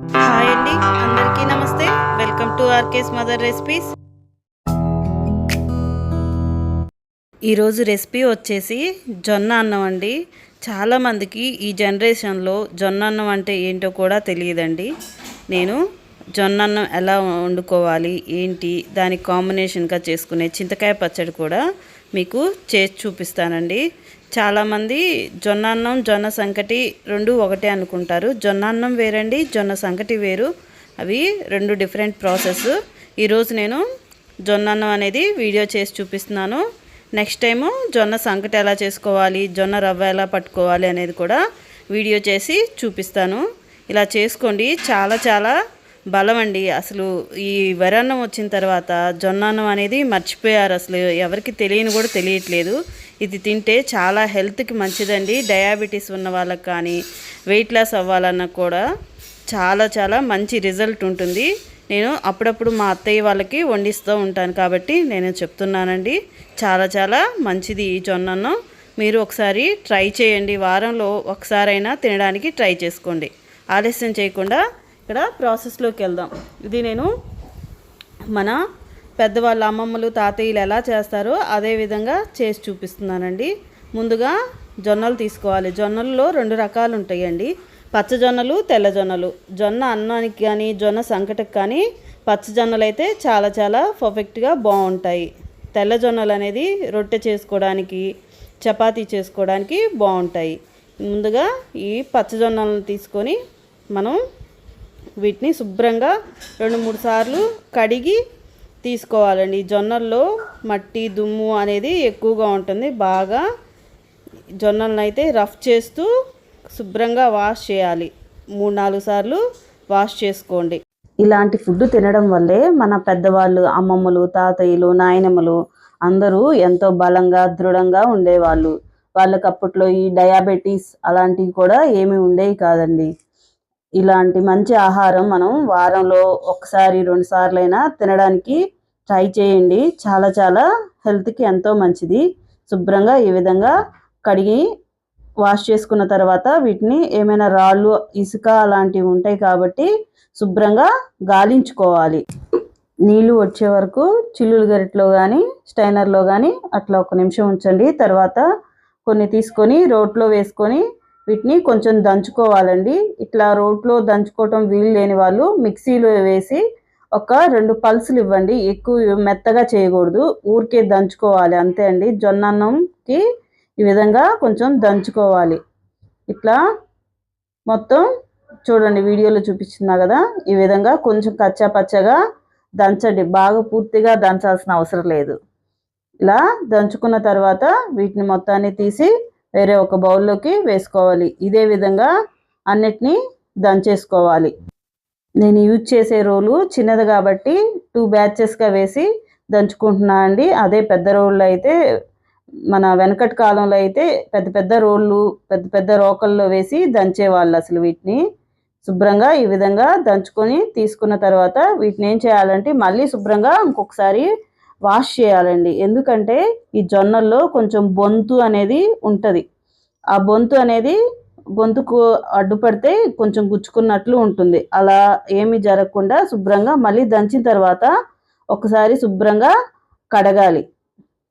Hi అండి అందరికీ నమస్తే. Welcome to RK's mother recipes. ఈరోజు రెసిపీ వచ్చేసి జొన్న అన్నం అండి. చాలామందికి ఈ జనరేషన్లో జొన్న అన్నం అంటే ఏంటో కూడా తెలియదండి. నేను జొన్న అన్నం ఎలా వండుకోవాలి ఏంటి దాని కాంబినేషన్గా చేసుకునే చింతకాయ పచ్చడి కూడా మీకు చేసి చూపిస్తానండి. చాలామంది జొన్న అన్నం జొన్న సంకటి రెండు ఒకటే అనుకుంటారు. జొన్న అన్నం వేరండి జొన్న సంకటి వేరు. అవి రెండు డిఫరెంట్ ప్రాసెస్. ఈరోజు నేను జొన్న అన్నం అనేది వీడియో చేసి చూపిస్తున్నాను. నెక్స్ట్ టైము జొన్న సంకటి ఎలా చేసుకోవాలి జొన్న రవ్వ ఎలా పట్టుకోవాలి అనేది కూడా వీడియో చేసి చూపిస్తాను. ఇలా చేసుకోండి. చాలా చాలా బలం అండి అసలు ఈ వరన్నం వచ్చిన తర్వాత జొన్నన్నం అనేది మర్చిపోయారు. అసలు ఎవరికి తెలియని కూడా తెలియట్లేదు. ఇది తింటే చాలా హెల్త్కి మంచిదండి. డయాబెటీస్ ఉన్న వాళ్ళకి కానీ వెయిట్ లాస్ అవ్వాలన్నా కూడా చాలా చాలా మంచి రిజల్ట్ ఉంటుంది. నేను అప్పుడప్పుడు మా అత్తయ్య వాళ్ళకి వండిస్తూ ఉంటాను కాబట్టి నేను చెప్తున్నానండి. చాలా చాలా మంచిది ఈ జొన్నన్నం. మీరు ఒకసారి ట్రై చేయండి. వారంలో ఒకసారైనా తినడానికి ట్రై చేసుకోండి. ఆలస్యం చేయకుండా ఇక్కడ ప్రాసెస్లోకి వెళ్దాం. ఇది నేను మన పెద్దవాళ్ళ అమ్మమ్మలు తాతయ్యలు ఎలా చేస్తారో అదే విధంగా చేసి చూపిస్తున్నానండి. ముందుగా జొన్నలు తీసుకోవాలి. జొన్నల్లో రెండు రకాలు ఉంటాయండి. పచ్చజొన్నలు తెల్లజొన్నలు జొన్న అన్నానికి కానీ జొన్న సంకటకు కానీ పచ్చజొన్నలు అయితే చాలా చాలా పర్ఫెక్ట్గా బాగుంటాయి. తెల్లజొన్నలు అనేది రొట్టె చేసుకోవడానికి చపాతీ చేసుకోవడానికి బాగుంటాయి. ముందుగా ఈ పచ్చజొన్నలను తీసుకొని మనం వీటిని శుభ్రంగా రెండు మూడు సార్లు కడిగి తీసుకోవాలండి. జొన్నల్లో మట్టి దుమ్ము అనేది ఎక్కువగా ఉంటుంది. బాగా జొన్నలను అయితే రఫ్ చేస్తూ శుభ్రంగా వాష్ చేయాలి. మూడు నాలుగు సార్లు వాష్ చేసుకోండి. ఇలాంటి ఫుడ్ తినడం వల్లే మన పెద్దవాళ్ళు అమ్మమ్మలు తాతయ్యలు నాయనమ్మలు అందరూ ఎంతో బలంగా దృఢంగా ఉండేవాళ్ళు. వాళ్ళకి అప్పట్లో ఈ డయాబెటీస్ అలాంటివి కూడా ఏమీ ఉండేవి కాదండి. ఇలాంటి మంచి ఆహారం మనం వారంలో ఒకసారి రెండు సార్లైనా తినడానికి ట్రై చేయండి. చాలా చాలా హెల్త్కి ఎంతో మంచిది. శుభ్రంగా ఈ విధంగా కడిగి వాష్ చేసుకున్న తర్వాత వీటిని ఏమైనా రాళ్ళు ఇసుక అలాంటివి ఉంటాయి కాబట్టి శుభ్రంగా గాలించుకోవాలి. నీళ్ళు వచ్చే వరకు చిల్లులు గరిటలో కానీ స్టైనర్లో కానీ అట్లా ఒక నిమిషం ఉంచండి. తర్వాత కొన్ని తీసుకొని రోట్లో వేసుకొని వీటిని కొంచెం దంచుకోవాలండి. ఇట్లా రోట్లో దంచుకోవటం వీలు లేని వాళ్ళు మిక్సీలో వేసి ఒక రెండు పల్సులు ఇవ్వండి. ఎక్కువ మెత్తగా చేయకూడదు. ఊరికే దంచుకోవాలి. అంతే అండి. జొన్న అన్నంకి ఈ విధంగా కొంచెం దంచుకోవాలి. ఇట్లా మొత్తం చూడండి. వీడియోలో చూపిస్తున్నా కదా. ఈ విధంగా కొంచెం కచ్చా పచ్చగా దంచండి. బాగా పూర్తిగా దంచాల్సిన అవసరం లేదు. ఇలా దంచుకున్న తర్వాత వీటిని మొత్తాన్ని తీసి వేరే ఒక బౌల్లోకి వేసుకోవాలి. ఇదే విధంగా అన్నిటినీ దంచేసుకోవాలి నేను యూజ్ చేసే రోలు చిన్నది కాబట్టి టూ బ్యాచెస్గా వేసి దంచుకుంటున్నా అండి. అదే పెద్ద రోళ్ళు అయితే మన వెనకటి కాలంలో అయితే పెద్ద పెద్ద రోళ్ళు పెద్ద పెద్ద రోకల్లో వేసి దంచేవాళ్ళు అసలు వీటిని. శుభ్రంగా ఈ విధంగా దంచుకొని తీసుకున్న తర్వాత వీటిని ఏం చేయాలంటే మళ్ళీ శుభ్రంగా ఇంకొకసారి వాష్ చేయాలండి. ఎందుకంటే ఈ జొన్నల్లో కొంచెం బొంతు అనేది ఉంటుంది. ఆ బొంతు అనేది గొంతుకు అడ్డుపడితే కొంచెం గుచ్చుకున్నట్లు ఉంటుంది. అలా ఏమి జరగకుండా శుభ్రంగా మళ్ళీ దంచిన తర్వాత ఒకసారి శుభ్రంగా కడగాలి.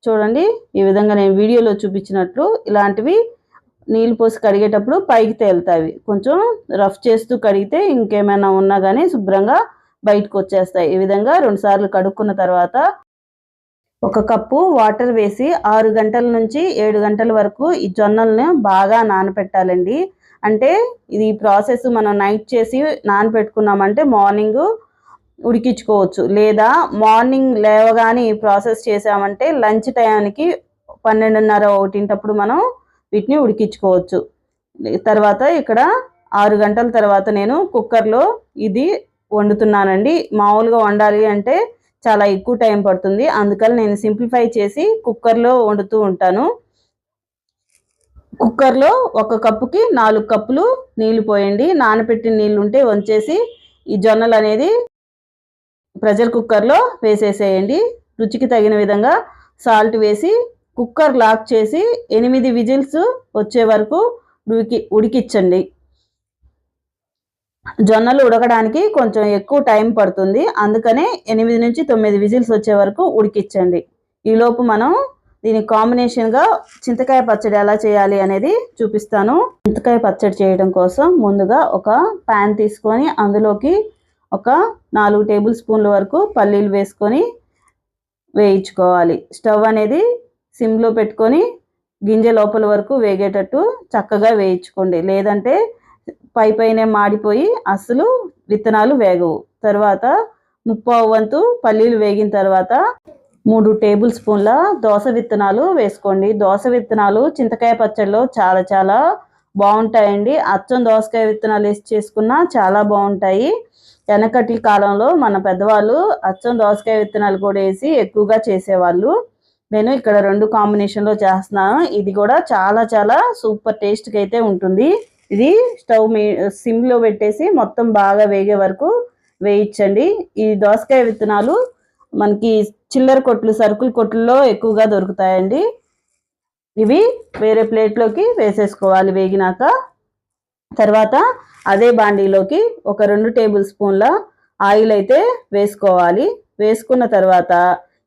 చూడండి ఈ విధంగా నేను వీడియోలో చూపించినట్లు ఇలాంటివి నీళ్ళు పోసి కడిగేటప్పుడు పైకి తేలుతాయి. కొంచెం రఫ్ చేస్తూ కడిగితే ఇంకేమైనా ఉన్నా కానీ శుభ్రంగా బయటకు వచ్చేస్తాయి. ఈ విధంగా రెండుసార్లు కడుక్కున్న తర్వాత ఒక కప్పు వాటర్ వేసి ఆరు గంటల నుంచి ఏడు గంటల వరకు ఈ జొన్నలను బాగా నానపెట్టాలండి. అంటే ఇది ప్రాసెస్ మనం నైట్ చేసి నానపెట్టుకున్నామంటే మార్నింగ్ ఉడికించుకోవచ్చు. లేదా మార్నింగ్ లేవగానే ఈ ప్రాసెస్ చేసామంటే లంచ్ టైంకి పన్నెండున్నర ఒకటింటప్పుడు మనం వీటిని ఉడికించుకోవచ్చు. తర్వాత ఇక్కడ ఆరు గంటల తర్వాత నేను కుక్కర్లో ఇది వండుతున్నానండి. మామూలుగా వండాలి అంటే చాలా ఎక్కువ టైం పడుతుంది. అందుకని నేను సింప్లిఫై చేసి కుక్కర్లో వండుతూ ఉంటాను. కుక్కర్లో ఒక కప్పుకి నాలుగు కప్పులు నీళ్ళు పోయండి. నానబెట్టిన నీళ్ళు ఉంటే వంచేసి ఈ జొన్నలు అనేది ప్రెషర్ కుక్కర్లో వేసేసేయండి. రుచికి తగిన విధంగా సాల్ట్ వేసి కుక్కర్ లాక్ చేసి ఎనిమిది విజిల్స్ వచ్చే వరకు ఉడికి ఉడికిచ్చండి జొన్నలు ఉడకడానికి కొంచెం ఎక్కువ టైం పడుతుంది. అందుకనే ఎనిమిది నుంచి తొమ్మిది విజిల్స్ వచ్చే వరకు ఉడికించండి. ఈలోపు మనం దీని కాంబినేషన్గా చింతకాయ పచ్చడి ఎలా చేయాలి అనేది చూపిస్తాను. చింతకాయ పచ్చడి చేయడం కోసం ముందుగా ఒక ప్యాన్ తీసుకొని అందులోకి ఒక నాలుగు టేబుల్ స్పూన్ల వరకు పల్లీలు వేసుకొని వేయించుకోవాలి. స్టవ్ అనేది సిమ్లో పెట్టుకొని గింజ లోపల వరకు వేగేటట్టు చక్కగా వేయించుకోండి. లేదంటే పై పైనే మాడిపోయి అసలు విత్తనాలు వేగవు. తర్వాత ముప్పావు వంతు పల్లీలు వేగిన తర్వాత మూడు టేబుల్ స్పూన్ల దోస విత్తనాలు వేసుకోండి. దోస విత్తనాలు చింతకాయ పచ్చడిలో చాలా చాలా బాగుంటాయండి. అచ్చం దోసకాయ విత్తనాలు వేసి చేసుకున్నా చాలా బాగుంటాయి. వెనకటి కాలంలో మన పెద్దవాళ్ళు అచ్చం దోసకాయ విత్తనాలు కూడా వేసి ఎక్కువగా చేసేవాళ్ళు. నేను ఇక్కడ రెండు కాంబినేషన్లో చేస్తున్నాను. ఇది కూడా చాలా చాలా సూపర్ టేస్ట్కి అయితే ఉంటుంది. ఇది స్టవ్ మీ సిమ్లో పెట్టేసి మొత్తం బాగా వేగే వరకు వేయించండి. ఈ దోసకాయ విత్తనాలు మనకి చిల్లర కొట్లు సరుకుల కొట్లలో ఎక్కువగా దొరుకుతాయండి. ఇవి వేరే ప్లేట్లోకి వేసేసుకోవాలి వేగినాక. తర్వాత అదే బాండీలోకి ఒక రెండు టేబుల్ స్పూన్ల ఆయిల్ అయితే వేసుకోవాలి. వేసుకున్న తర్వాత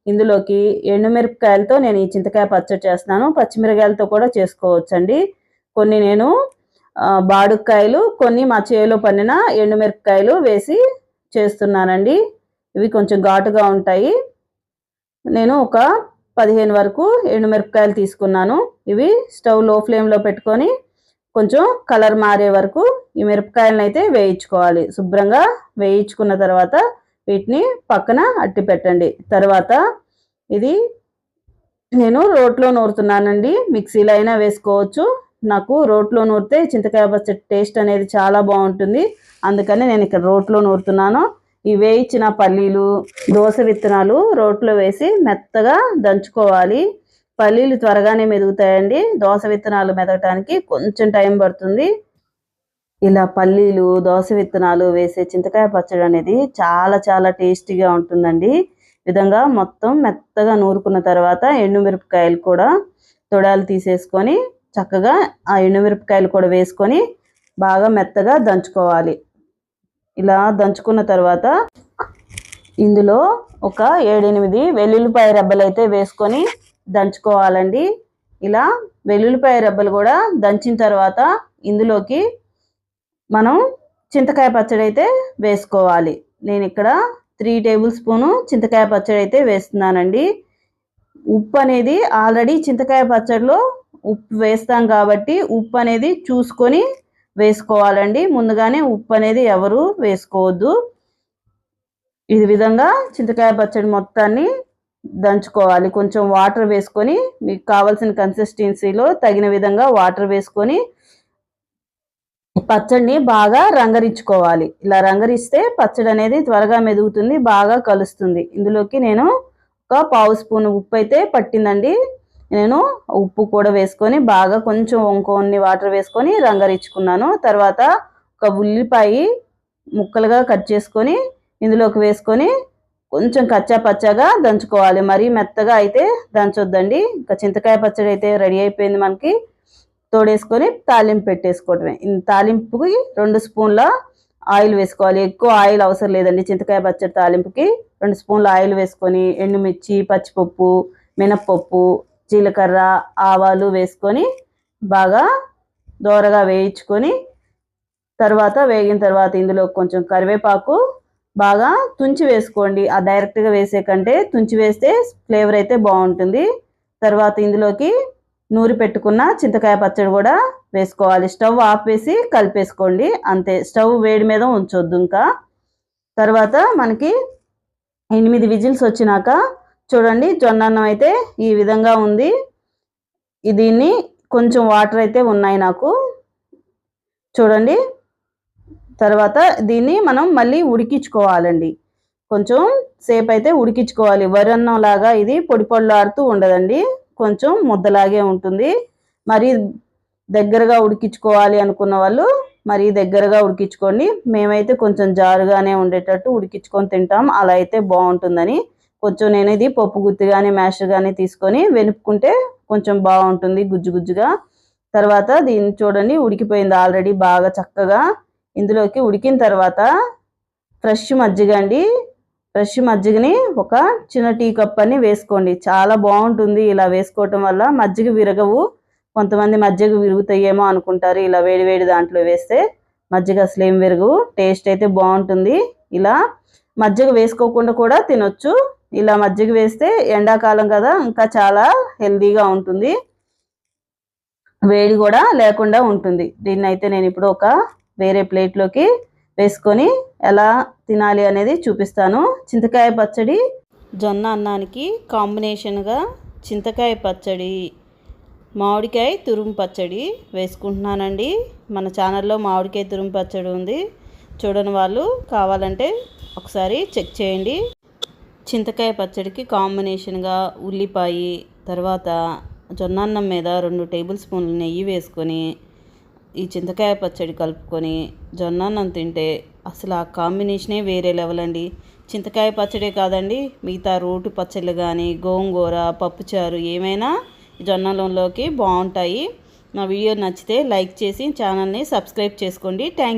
ఇందులోకి ఎండుమిరపకాయలతో నేను ఈ చింతకాయ పచ్చడి చేస్తున్నాను. పచ్చిమిరకాయలతో కూడా చేసుకోవచ్చండి. కొన్ని నేను బాడుక్కాయలు కొన్ని మా చేలో పండిన ఎండుమిరపకాయలు వేసి చేస్తున్నానండి. ఇవి కొంచెం ఘాటుగా ఉంటాయి. నేను ఒక పదిహేను వరకు ఎండుమిరపకాయలు తీసుకున్నాను. ఇవి స్టవ్లో ఫ్లేమ్లో పెట్టుకొని కొంచెం కలర్ మారే వరకు ఈ మిరపకాయలను అయితే వేయించుకోవాలి. శుభ్రంగా వేయించుకున్న తర్వాత వీటిని పక్కన అట్టి పెట్టండి. తర్వాత ఇది నేను రోట్లో నూరుతున్నానండి. మిక్సీలో అయినా వేసుకోవచ్చు. నాకు రోట్లో నూరితే చింతకాయ పచ్చడి టేస్ట్ అనేది చాలా బాగుంటుంది. అందుకని నేను ఇక్కడ రోట్లో నూరుతున్నాను. ఈ వేయించిన పల్లీలు దోస విత్తనాలు రోట్లో వేసి మెత్తగా దంచుకోవాలి. పల్లీలు త్వరగానే మెదుగుతాయండి. దోస విత్తనాలు మెదగటానికి కొంచెం టైం పడుతుంది. ఇలా పల్లీలు దోస విత్తనాలు వేసే చింతకాయ పచ్చడి అనేది చాలా చాలా టేస్టీగా ఉంటుందండి. విధంగా మొత్తం మెత్తగా నూరుకున్న తర్వాత ఎండుమిరపకాయలు కూడా తొడాలు తీసేసుకొని చక్కగా ఆ ఎండుమిరపకాయలు కూడా వేసుకొని బాగా మెత్తగా దంచుకోవాలి. ఇలా దంచుకున్న తర్వాత ఇందులో ఒక ఏడెనిమిది వెల్లుల్లిపాయ రెబ్బలు అయితే వేసుకొని దంచుకోవాలండి. ఇలా వెల్లుల్లిపాయ రెబ్బలు కూడా దంచిన తర్వాత ఇందులోకి మనం చింతకాయ పచ్చడి అయితే వేసుకోవాలి. నేను ఇక్కడ త్రీ టేబుల్ స్పూను చింతకాయ పచ్చడి అయితే వేస్తున్నానండి. ఉప్పు అనేది ఆల్రెడీ చింతకాయ పచ్చడిలో ఉప్పు వేస్తాం కాబట్టి ఉప్పు అనేది చూసుకొని వేసుకోవాలండి. ముందుగానే ఉప్పు అనేది ఎవరు వేసుకోవద్దు. ఈ విధంగా చింతకాయ పచ్చడి మొత్తాన్ని దంచుకోవాలి. కొంచెం వాటర్ వేసుకొని మీకు కావాల్సిన కన్సిస్టెన్సీలో తగిన విధంగా వాటర్ వేసుకొని పచ్చడిని బాగా రంగరించుకోవాలి. ఇలా రంగరిస్తే పచ్చడి అనేది త్వరగా మెదుగుతుంది బాగా కలుస్తుంది. ఇందులోకి నేను ఒక పావు స్పూన్ ఉప్పు అయితే పట్టిందండి. నేను ఉప్పు కూడా వేసుకొని బాగా కొంచెం కొన్ని వాటర్ వేసుకొని రంగరిచ్చుకున్నాను తర్వాత ఒక ఉల్లిపాయ ముక్కలుగా కట్ చేసుకొని ఇందులోకి వేసుకొని కొంచెం కచ్చా పచ్చగా దంచుకోవాలి. మరీ మెత్తగా అయితే దంచొద్దండి. ఇంకా చింతకాయ పచ్చడి అయితే రెడీ అయిపోయింది మనకి. తోడేసుకొని తాలింపు పెట్టేసుకోవటమే తాలింపుకి రెండు స్పూన్ల ఆయిల్ వేసుకోవాలి. ఎక్కువ ఆయిల్ అవసరం లేదండి చింతకాయ పచ్చడి తాలింపుకి. రెండు స్పూన్ల ఆయిల్ వేసుకొని ఎండుమిర్చి పచ్చిపప్పు మినప్పప్పు జీలకర్ర ఆవాలు వేసుకొని బాగా దోరగా వేయించుకొని తర్వాత వేగిన తర్వాత ఇందులో కొంచెం కరివేపాకు బాగా తుంచి వేసుకోండి. ఆ డైరెక్ట్గా వేసే కంటే తుంచి వేస్తే ఫ్లేవర్ అయితే బాగుంటుంది. తర్వాత ఇందులోకి నూరి పెట్టుకున్న చింతకాయ పచ్చడి కూడా వేసుకోవాలి. స్టవ్ ఆపేసి కలిపేసుకోండి. అంతే స్టవ్ వేడి మీద ఉంచొద్దు ఇంకా. తర్వాత మనకి ఎనిమిది విజిల్స్ వచ్చినాక చూడండి జొన్న అన్నం అయితే ఈ విధంగా ఉంది. దీన్ని కొంచెం వాటర్ అయితే ఉన్నాయి నాకు. చూడండి తర్వాత దీన్ని మనం మళ్ళీ ఉడికించుకోవాలండి. కొంచెం సేపు అయితే ఉడికించుకోవాలి. వరి అన్నం లాగా ఇది పొడి పొడిలాడుతూ ఉండదండి. కొంచెం ముద్దలాగే ఉంటుంది. మరి దగ్గరగా ఉడికించుకోవాలి అనుకున్న వాళ్ళు మరి దగ్గరగా ఉడికించుకోండి. మేమైతే కొంచెం జారుగానే ఉండేటట్టు ఉడికించుకొని తింటాం. అలా అయితే బాగుంటుందని కొంచెం నేను ఇది పప్పు గుత్తి కానీ మ్యాష్ కానీ తీసుకొని వెనుపుకుంటే కొంచెం బాగుంటుంది గుజ్జు గుజ్జుగా. తర్వాత దీన్ని చూడండి ఉడికిపోయింది ఆల్రెడీ బాగా చక్కగా. ఇందులోకి ఉడికిన తర్వాత ఫ్రెష్ మజ్జిగ అండి. ఫ్రెష్ మజ్జిగని ఒక చిన్న టీ కప్ అని వేసుకోండి. చాలా బాగుంటుంది ఇలా వేసుకోవటం వల్ల. మజ్జిగ విరగవు. కొంతమంది మజ్జిగ విరుగుతాయేమో అనుకుంటారు ఇలా వేడి వేడి దాంట్లో వేస్తే. మజ్జిగ అసలు ఏం విరగవు. టేస్ట్ అయితే బాగుంటుంది. ఇలా మజ్జిగ వేసుకోకుండా కూడా తినొచ్చు. ఇలా మజ్జిగ వేస్తే ఎండాకాలం కదా ఇంకా చాలా హెల్దీగా ఉంటుంది. వేడి కూడా లేకుండా ఉంటుంది. దీన్ని అయితే నేను ఇప్పుడు ఒక వేరే ప్లేట్లోకి వేసుకొని ఎలా తినాలి అనేది చూపిస్తాను. చింతకాయ పచ్చడి జొన్న అన్నానికి కాంబినేషన్గా చింతకాయ పచ్చడి మామిడికాయ తురుము పచ్చడి వేసుకుంటున్నానండి. మన ఛానల్లో మామిడికాయ తురుము పచ్చడి ఉంది. చూడని వాళ్ళు కావాలంటే ఒకసారి చెక్ చేయండి. చింతకాయ పచ్చడికి కాంబినేషన్గా ఉల్లిపాయ తర్వాత జొన్నాన్నం మీద రెండు టేబుల్ స్పూన్లు నెయ్యి వేసుకొని ఈ చింతకాయ పచ్చడి కలుపుకొని జొన్నాన్నం తింటే అసలు ఆ కాంబినేషనే వేరే లెవెల్ అండి. చింతకాయ పచ్చడే కాదండి మిగతా రోటి పచ్చళ్ళు కానీ గోంగూర పప్పుచారు ఏమైనా జొన్నలంలోకి బాగుంటాయి నా వీడియో నచ్చితే లైక్ చేసి ఛానల్ని సబ్స్క్రైబ్ చేసుకోండి. థ్యాంక్